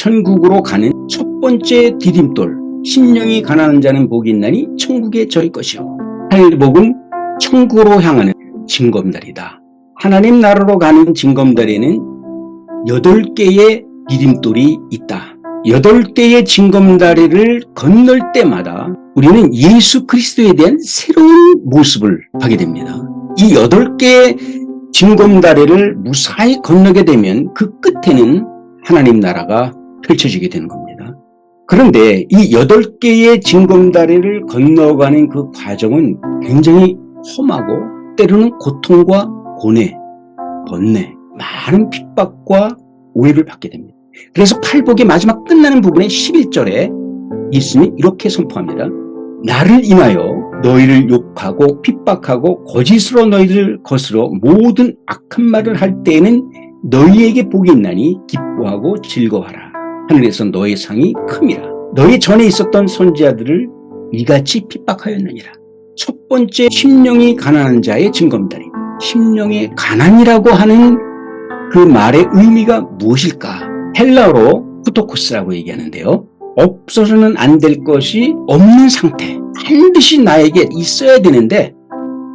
천국으로 가는 첫 번째 디딤돌 심령이 가난한 자는 복이 있나니 천국에 저희 것이요. 할복음 천국으로 향하는 징검다리다. 하나님 나라로 가는 징검다리에는 여덟 개의 디딤돌이 있다. 여덟 개의 징검다리를 건널 때마다 우리는 예수 그리스도에 대한 새로운 모습을 하게 됩니다. 이 여덟 개의 징검다리를 무사히 건너게 되면 그 끝에는 하나님 나라가 펼쳐지게 되는 겁니다. 그런데 이 여덟 개의 징검다리를 건너가는 그 과정은 굉장히 험하고 때로는 고통과 고뇌, 번뇌, 많은 핍박과 오해를 받게 됩니다. 그래서 팔복의 마지막 끝나는 부분의 11절에 예수님이 이렇게 선포합니다. 나를 인하여 너희를 욕하고 핍박하고 거짓으로 너희를 거스러 모든 악한 말을 할 때에는 너희에게 복이 있나니 기뻐하고 즐거워하라. 하늘에서 너의 상이 큼이라. 너희 전에 있었던 선지자들을 이같이 핍박하였느니라. 첫 번째 심령이 가난한 자의 증검다리. 심령의 가난이라고 하는 그 말의 의미가 무엇일까? 헬라어로 푸토코스라고 얘기하는데요. 없어서는 안 될 것이 없는 상태. 반드시 나에게 있어야 되는데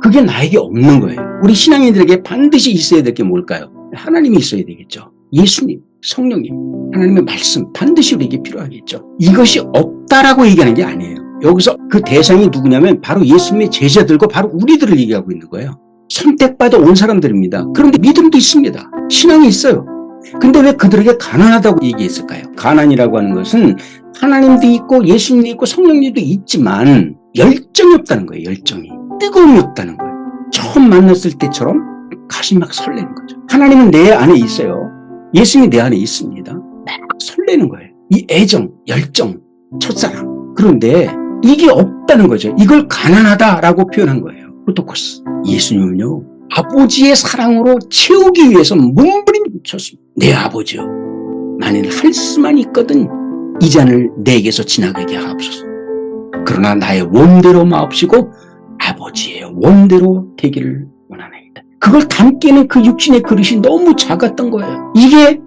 그게 나에게 없는 거예요. 우리 신앙인들에게 반드시 있어야 될 게 뭘까요? 하나님이 있어야 되겠죠. 예수님, 성령님, 하나님의 말씀 반드시 우리에게 필요하겠죠. 이것이 없다라고 얘기하는 게 아니에요. 여기서 그 대상이 누구냐면 바로 예수님의 제자들과 바로 우리들을 얘기하고 있는 거예요. 선택받아 온 사람들입니다. 그런데 믿음도 있습니다. 신앙이 있어요. 근데 왜 그들에게 가난하다고 얘기했을까요? 가난이라고 하는 것은 하나님도 있고 예수님도 있고 성령님도 있지만 열정이 없다는 거예요. 열정이. 뜨거움이 없다는 거예요. 처음 만났을 때처럼 가슴이 막 설레는 거죠. 하나님은 내 안에 있어요. 예수님이 내 안에 있습니다. 막 설레는 거예요. 이 애정, 열정, 첫사랑. 그런데 이게 없다는 거죠. 이걸 가난하다라고 표현한 거예요. 프로토코스. 예수님은요. 아버지의 사랑으로 채우기 위해서 몸부림쳤습니다. 내 아버지요. 만일 할 수만 있거든 이 잔을 내게서 지나가게 하옵소서. 그러나 나의 원대로 마옵시고 아버지의 원대로 되기를. 그걸 담기는 그 육신의 그릇이 너무 작았던 거예요. 이게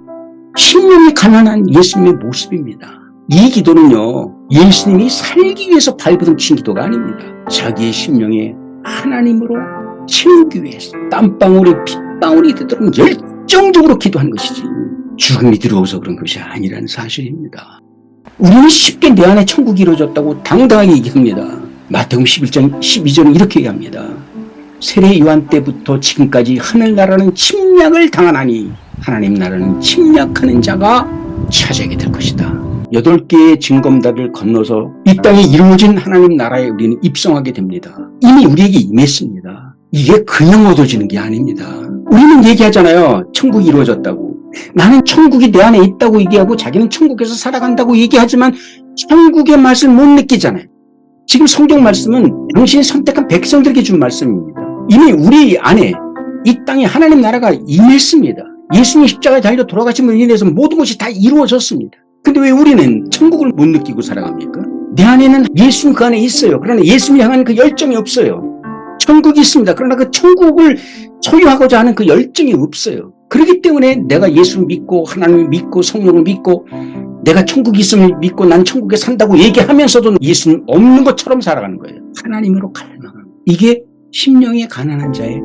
심령이 가난한 예수님의 모습입니다. 이 기도는요, 예수님이 살기 위해서 발버둥친 기도가 아닙니다. 자기의 심령에 하나님으로 채우기 위해서 땀방울이 핏방울이 되도록 열정적으로 기도한 것이지 죽음이 들어오서 그런 것이 아니라는 사실입니다. 우리는 쉽게 내 안에 천국이 이루어졌다고 당당하게 얘기합니다. 마태음 11장 12절은 이렇게 얘기합니다. 세례 요한 때부터 지금까지 하늘나라는 침략을 당하나니 하나님 나라는 침략하는 자가 차지하게 될 것이다. 여덟 개의 징검다리를 건너서 이 땅에 이루어진 하나님 나라에 우리는 입성하게 됩니다. 이미 우리에게 임했습니다. 이게 그냥 얻어지는 게 아닙니다. 우리는 얘기하잖아요. 천국이 이루어졌다고. 나는 천국이 내 안에 있다고 얘기하고 자기는 천국에서 살아간다고 얘기하지만 천국의 맛을 못 느끼잖아요. 지금 성경 말씀은 당신이 선택한 백성들에게 준 말씀입니다. 이미 우리 안에 이 땅에 하나님 나라가 임했습니다. 예수님 십자가에 달려 돌아가심으로 인해서 모든 것이 다 이루어졌습니다. 근데 왜 우리는 천국을 못 느끼고 살아갑니까? 내 안에는 예수님 그 안에 있어요. 그러나 예수님 향한 그 열정이 없어요. 천국이 있습니다. 그러나 그 천국을 소유하고자 하는 그 열정이 없어요. 그렇기 때문에 내가 예수를 믿고 하나님을 믿고 성령을 믿고 내가 천국이 있음을 믿고 난 천국에 산다고 얘기하면서도 예수님 없는 것처럼 살아가는 거예요. 하나님으로 갈망하는 이게 심령의 가난한 자의